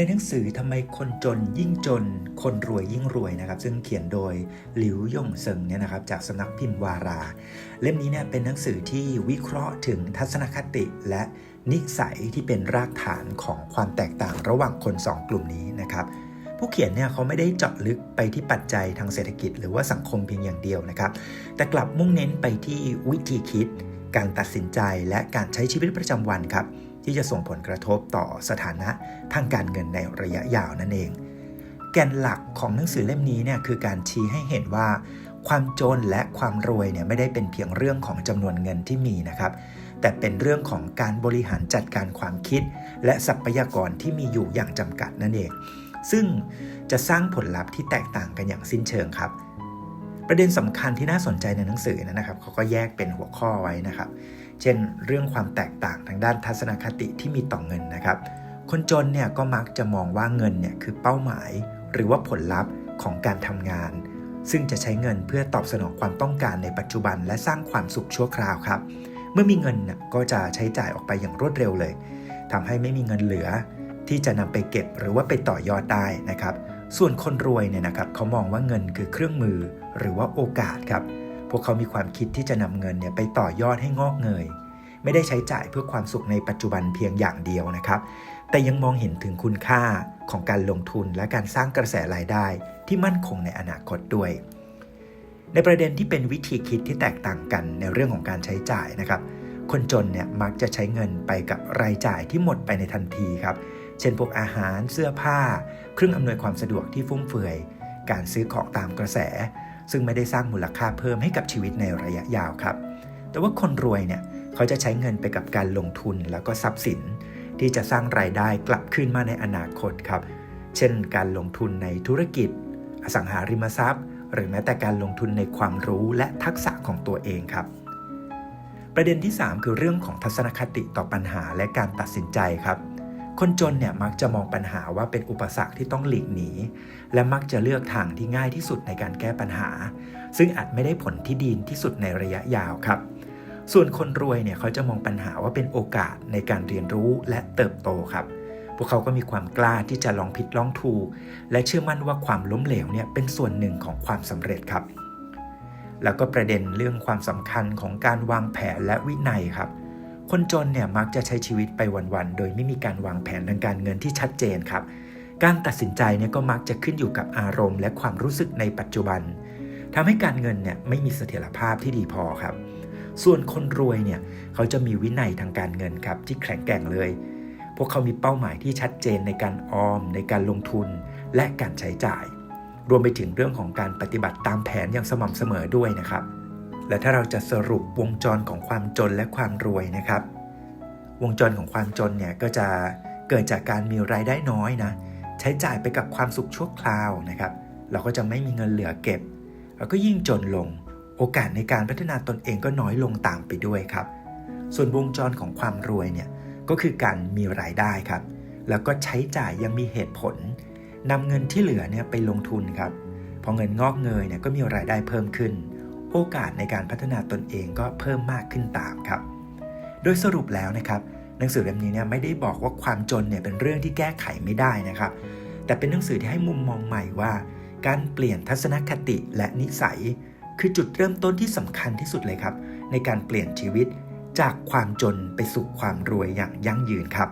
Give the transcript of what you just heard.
ในหนังสือทำไมคนจนยิ่งจน คนรวยยิ่งรวยนะครับ ซึ่งเขียนโดยหลิวย่งเซิงเนี่ยนะครับจากสำนักพิมพ์วารา เล่มนี้เนี่ยเป็นหนังสือที่วิเคราะห์ถึงทัศนคติและนิสัยที่เป็นรากฐานของความแตกต่างระหว่างคนสองกลุ่มนี้นะครับผู้เขียนเนี่ยเขาไม่ได้เจาะลึกไปที่ปัจจัยทางเศรษฐกิจ หรือว่าสังคมเพียงอย่างเดียวนะครับ แต่กลับมุ่งเน้นไปที่วิธีคิด การตัดสินใจและการใช้ชีวิตประจำวันครับ ที่จะส่งผลกระทบต่อสถานะทางการเงินในระยะยาวนั่นเอง แกนหลักของหนังสือเล่มนี้เนี่ยคือการชี้ให้เห็นว่า ความจนและความรวยเนี่ยไม่ได้เป็นเพียงเรื่องของจำนวนเงินที่มีนะครับ แต่เป็นเรื่องของการบริหารจัดการความคิด และทรัพยากรที่มีอยู่อย่างจำกัดนั่นเอง ซึ่งจะสร้างผลลัพธ์ที่แตกต่างกันอย่างสิ้นเชิงครับประเด็นสำคัญที่น่าสนใจในหนังสือนะครับเขาก็แยกเป็นหัวข้อไว้นะครับ เช่น เรื่องความแตกต่างทางด้านทัศนคติที่มีต่อเงินนะครับ คนจนเนี่ยก็มักจะมองว่าเงินเนี่ยคือเป้าหมาย หรือว่าผลลัพธ์ของการทำงาน ซึ่งจะใช้เงินเพื่อตอบสนองความต้องการในปัจจุบัน และสร้างความสุขชั่วคราวครับ เมื่อมีเงินเนี่ยก็จะใช้จ่ายออกไปอย่างรวดเร็วเลยทำให้ไม่มีเงินเหลือ ที่จะนำไปเก็บหรือว่าไปต่อยอดได้นะครับ ส่วนคนรวยเนี่ยนะครับเขามองว่าเงินคือเครื่องมือหรือว่าโอกาสครับ พวกเขามีความคิดที่จะนำเงินเนี่ยไปต่อยอดให้งอกเงย ไม่ได้ใช้จ่ายเพื่อความสุขในปัจจุบันเพียงอย่างเดียวนะครับ แต่ยังมองเห็นถึงคุณค่าของการลงทุนและการสร้างกระแสรายได้ที่มั่นคงในอนาคตด้วย ในประเด็นที่เป็นวิธีคิดที่แตกต่างกันในเรื่องของการใช้จ่ายนะครับ คนจนเนี่ยมักจะใช้เงินไปกับรายจ่ายที่หมดไปในทันทีครับ เช่นพวกอาหาร เสื้อผ้า เครื่องอำนวยความสะดวกที่ฟุ่มเฟือย การซื้อของตามกระแส ซึ่งไม่ได้สร้างมูลค่าเพิ่มให้กับชีวิตในระยะยาวครับ แต่ว่าคนรวยเนี่ยเขาจะใช้เงินไปกับการลงทุนแล้วก็ทรัพย์สิน ที่จะสร้างรายได้กลับคืนมาในอนาคตครับ เช่น การลงทุนในธุรกิจ อสังหาริมทรัพย์ หรือแม้แต่การลงทุนในความรู้และทักษะของตัวเองครับ ประเด็นที่ 3 คือเรื่องของทัศนคติต่อปัญหาและการตัดสินใจครับ คนจนเนี่ยมักจะมองปัญหาว่าเป็นอุปสรรคที่ต้องหลีกหนี และมักจะเลือกทางที่ง่ายที่สุดในการแก้ปัญหา ซึ่งอาจไม่ได้ผลที่ดีที่สุดในระยะยาวครับ ส่วนคนรวยเนี่ยเขาจะมองปัญหาว่าเป็นโอกาสในการเรียนรู้และเติบโตครับ พวกเขาก็มีความกล้าที่จะลองผิดลองถูก และเชื่อมั่นว่าความล้มเหลวเนี่ยเป็นส่วนหนึ่งของความสำเร็จครับ แล้วก็ประเด็นเรื่องความสำคัญของการวางแผนและวินัยครับ คนจนเนี่ยมักจะใช้ชีวิตไปวันๆ โดยไม่มีการวางแผนทางการเงินที่ชัดเจนครับ การตัดสินใจเนี่ยก็มักจะขึ้นอยู่กับอารมณ์ และความรู้สึกในปัจจุบันทำให้การเงินเนี่ยไม่มีเสถียรภาพที่ดีพอครับ ส่วนคนรวยเนี่ยเขาจะมีวินัยทางการเงินครับที่แข็งแกร่งเลย พวกเขามีเป้าหมายที่ชัดเจนในการออม ในการลงทุน และการใช้จ่าย รวมไปถึงเรื่องของการปฏิบัติตามแผนอย่างสม่ำเสมอด้วยนะครับ และถ้าเราจะสรุปวงจรของความจนและความรวยนะครับ วงจรของความจนเนี่ยก็จะเกิดจากการมีรายได้น้อยนะใช้จ่ายไปกับความสุขชั่วคราวนะครับ เราก็จะไม่มีเงินเหลือเก็บ แล้วก็ยิ่งจนลง โอกาสในการพัฒนาตนเองก็น้อยลงตามไปด้วยครับ ส่วนวงจรของความรวยเนี่ยก็คือการมีรายได้ครับ แล้วก็ใช้จ่ายยังมีเหตุผลนำเงินที่เหลือเนี่ยไปลงทุนครับ พอเงินงอกเงยเนี่ยก็มีรายได้เพิ่มขึ้น โอกาสในการพัฒนาตนเองก็เพิ่มมากขึ้นตามครับ โดยสรุปแล้วนะครับ หนังสือเล่มนี้เนี่ยไม่ได้บอกว่าความจนเนี่ยเป็นเรื่องที่แก้ไขไม่ได้นะครับ แต่เป็นหนังสือที่ให้มุมมองใหม่ว่า การเปลี่ยนทัศนคติและนิสัย คือจุดเริ่มต้นที่สำคัญที่สุดเลยครับ ในการเปลี่ยนชีวิตจากความจนไปสู่ความรวยอย่างยั่งยืนครับ